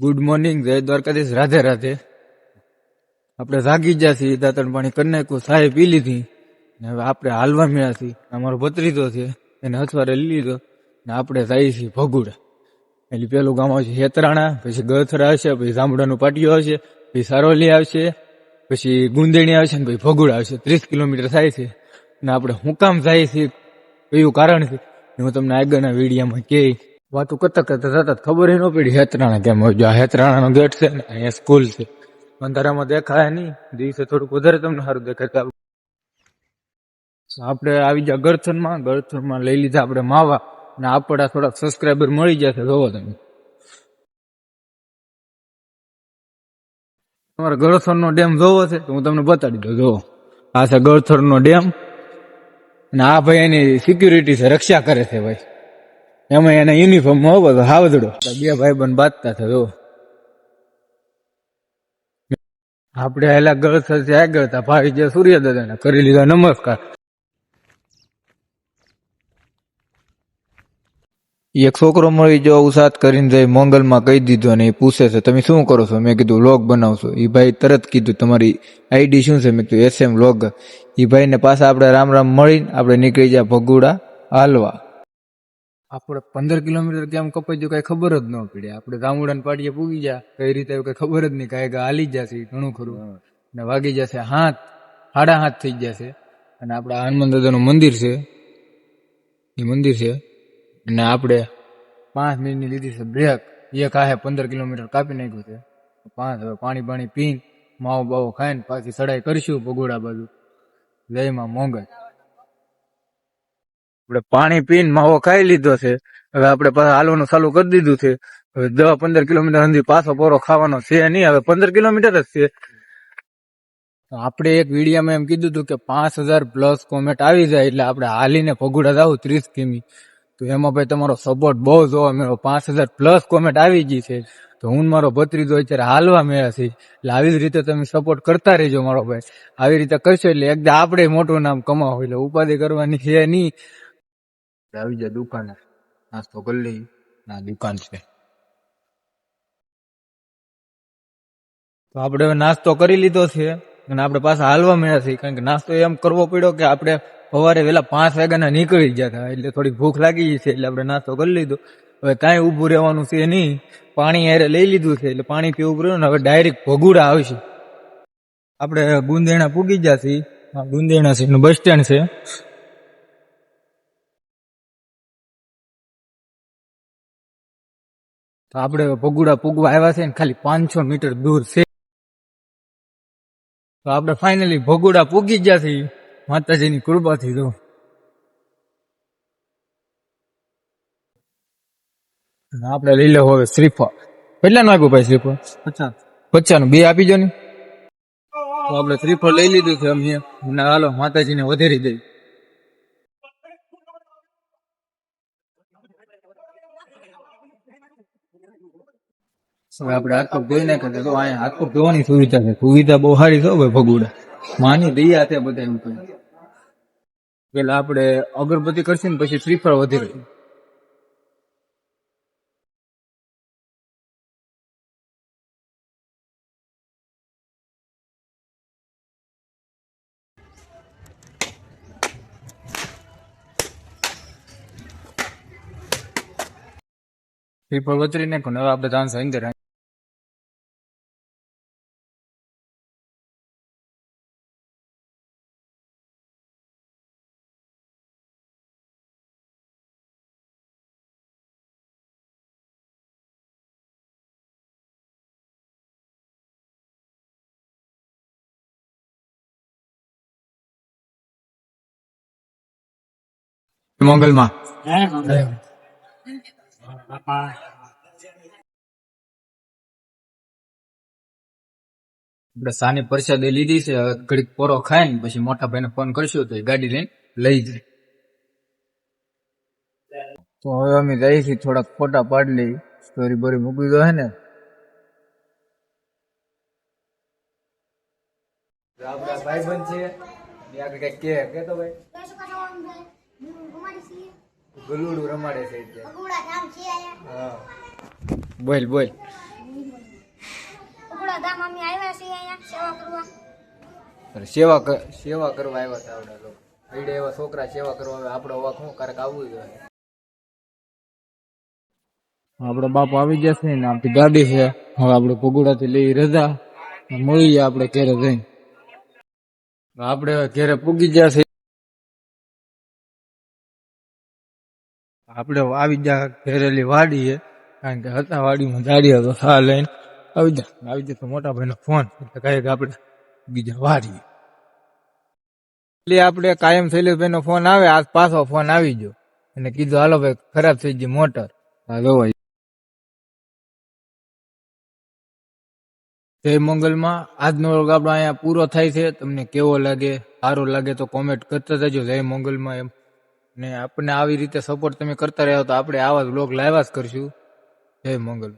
Good morning જય દ્વારકાધીશ. રાધે રાધે. આપણે જાગી ગયા છીએ, દાંતણ પાણી કરી નાખ્યું સાહેબ પી લીધી. ને હવે આપણે હાલવા મળ્યા છીએ. અમારો ભત્રીજો છે, એને હથવારે લઈ લીધો. ને આપણે જઈએ છીએ ભગુડ. એટલે પેલું ગામ આવશે હેતરાણા, પછી ગથરા આવશે, પછી જાંબુડાનું પાટિયું આવશે, પછી સારોલી આવશે, પછી ગુંદેણી આવશે ને પછી ભગુડ આવશે. ત્રીસ કિલોમીટર થાય છે. ને આપણે હું કામ જાય છે કયું કારણ છે. હું તમને આગળના વિડીયામાં કે વાતો કરતા કરતા થતા ખબર ન પડી, હેતરાણા કેમ હોય? આ હેતરાણાનો ગેટ છે ને, અહીંયા સ્કૂલ છે. અંધારામાં દેખાય નહીં, દિવસે થોડુંક વધારે તમને સારું દેખાય આપણે આવી ગયા ગળથનમાં ગળથનમાં લઈ લીધા આપણે માવા અને આપણા થોડાક સબસ્ક્રાઈબર મળી જશે, જોવો તમે. તમારે ગળથરનો ડેમ જોવો છે, તો હું તમને બતાડી દઉં, જોવો. આ છે ગળથરનો ડેમ, અને આ ભાઈ એની સિક્યુરિટી છે, રક્ષા કરે છે ભાઈ. એમાં એના યુનિફોર્મ હોવો તો હાવદડો બે ભાઈ બંધ બાંધતા થયો જો. આપણે હેલા ગળથરથી આગળ હતા ભાઈ જે સૂર્યદાદાને કરી લીધા નમસ્કાર. એક છોકરો મળી જો ઉસાદ કરીને જાય મોંગલમાં કહી દીધું અને એ પૂછે છે તમે શું કરો છો? મેં કીધું લોગ બનાવશો. એ ભાઈ તરત કીધું તમારી આઈડી શું છે? મેં કીધું એસએમ લોગ. એ ભાઈને પાછા આપણે રામ રામ મળીને આપણે નીકળી જાય ભગુડા હાલવા. આપણે પંદર કિલોમીટર કેમ કપાઈ જો કઈ ખબર જ ન પડી. આપણે રામુડા પાડીએ પૂગી ગયા કઈ રીતે કઈ ખબર જ નહીં કાંઈ હાલી જશે ઘણું ખરું. ને વાગી જશે હાથ સાડા હાથ થઈ જશે. અને આપણા હનુમાન દાદાનું મંદિર છે એ મંદિર છે. અને આપણે પાંચ મિનિટની લીધી છે બ્રેક એક આહે પંદર કિલોમીટર કાપી નાખ્યું છે. પાંચ હવે પાણી પાણી પીને માવો બાવો ખાઈને પાછી ચડાઈ કરીશું ભગોડા બાજુ. જયમાં મોંઘલ આપણે પાણી પીને માવો ખાઈ લીધો છે. હવે આપણે હાલવાનું ચાલુ કરી દીધું છે. હવે દવા પંદર કિલોમીટર સુધી પાછો પોરો ખાવાનો છે નહીં. હવે પંદર કિલોમીટર જ છે. આપણે એક વિડીયામાં એમ કીધું હતું કે પાંચ હજાર પ્લસ કોમેન્ટ આવી જાય એટલે આપણે હાલીને ભગુડા જાવ ત્રીસ કિમી. તો એમાં ભાઈ તમારો સપોર્ટ બહુ જોવા મળ્યો પાંચ હજાર પ્લસ કોમેન્ટ આવી ગઈ છે. તો હું મારો ભત્રીજો અત્યારે હાલવા મેળ્યા છે એટલે આવી જ રીતે તમે સપોર્ટ કરતા રહેજો મારો ભાઈ. આવી રીતે કરશો એટલે એકદમ આપણે મોટું નામ કમાવો. એટલે ઉપાધિ કરવાની છે નહીં. આવી જા દુકાને નાસ્તો કરી લઈ ના દુકાન છે તો આપણે હવે નાસ્તો કરી લીધો છે. અને આપણે પાછા હાલવા મળ્યા છે કારણ કે નાસ્તો એમ કરવો પડ્યો કે આપણે સવારે વહેલા પાંચ વાગ્યાના નીકળી ગયા હતા. એટલે થોડી ભૂખ લાગી ગઈ છે, એટલે આપણે નાસ્તો કરી લીધો. હવે કાંઈ ઊભું રહેવાનું છે નહીં. પાણી હારે લઈ લીધું છે, એટલે પાણી પીવું પડ્યું ને હવે ડાયરેક્ટ ભગુડા આવશે. આપણે ગુંદેણા પૂગી ગયા છીએ. ગુંદેણા છે બસ સ્ટેન્ડ છે. તો આપણે ભગુડા પૂગવા આવ્યા છે ને ખાલી પાંચસો મીટર દૂર છે. તો આપણે ફાઇનલી ભગુડા પૂગી ગયા છીએ. માતાજીની કૃપાથી તો. આપણે લઈ લો હવે શ્રીફળ. કેટલાનું આપ્યું ભાઈ શ્રીફળ? પચાસ. પચાસનું. બે આપી જો ને. તો આપણે શ્રીફળ લઈ લીધું છે અમે. હાલો માતાજીને વધારી દઈ હવે આપણે હાથ પગ ધોઈ નાખે તો અહીંયા હાથ પગ ધોવાની સુવિધા છે. સુવિધા બહુ સારી છે ભાઈ ભગુડા. માની દયા છે બધા એમ કહે પેલા આપણે અગરબત્તી કરશું ને પછી શ્રીફળ વધી રહ્યું શ્રીફળ વતરી નાખો હવે આપણે ચાન્સ અંદર મંગલમાં. આપણે સાની પ્રસાદી લીધી છે હવે ઘડીક પોરો ખાય ને પછી મોટા ભાઈને ફોન કરશું તો એ ગાડી લઈને લઈ જાય. તો હવે અમે જઈએ છીએ થોડાક ફોટા પાડી લઈ સ્ટોરી બોરી મૂકી દો હે ને. આપડા ભાઈબંધ છે આગળ કંઈક કે તો ભાઈ ગલુડું રમાડે છે હા. બોલ બોલ. આવ્યા છીએ અહીંયા સેવા સેવા કરવા આવ્યા હતા આપણા લોકો. હઈડે એવા છોકરા સેવા કરવા આવે આપણો વાક શું? ક્યારેક આવવું જોઈએ. આપડે બાપ આવી જશે ને આપણી ગાડી છે. હવે આપણે પગુડા થી લઈ રજા. મળીએ આપણે ઘેરે જઈને. આપણે ઘેરે પૂગી ગયા આપણે આવી જા ઘેરેલી વાડી છે કારણ કે હતા વાડીમાં જાડી હતો સા લઈને આવી જા. આવી જતો મોટા ભાઈનો ફોન એટલે કહે કે આપણે બીજા વાડીએ એટલે આપણે કાયમ શૈલેષભાઈનો ફોન આવે, આજ પાછો ફોન આવી ગયો. અને કીધું, હાલો ભાઈ, ખરાબ થઈ ગઈ મોટર. હા જોવાય જય મંગલમાં. આજનો વર્ગ આપણો અહીંયા પૂરો થાય છે. તમને કેવો લાગે? સારો લાગે તો કોમેન્ટ કરતા જજો. જય મંગલમાં એમ. ને આપણને આવી રીતે સપોર્ટ તમે કરતા રહ્યો તો આપણે આવા જ બ્લોગ લાવ્યા જ કરશું. જય મંગલ.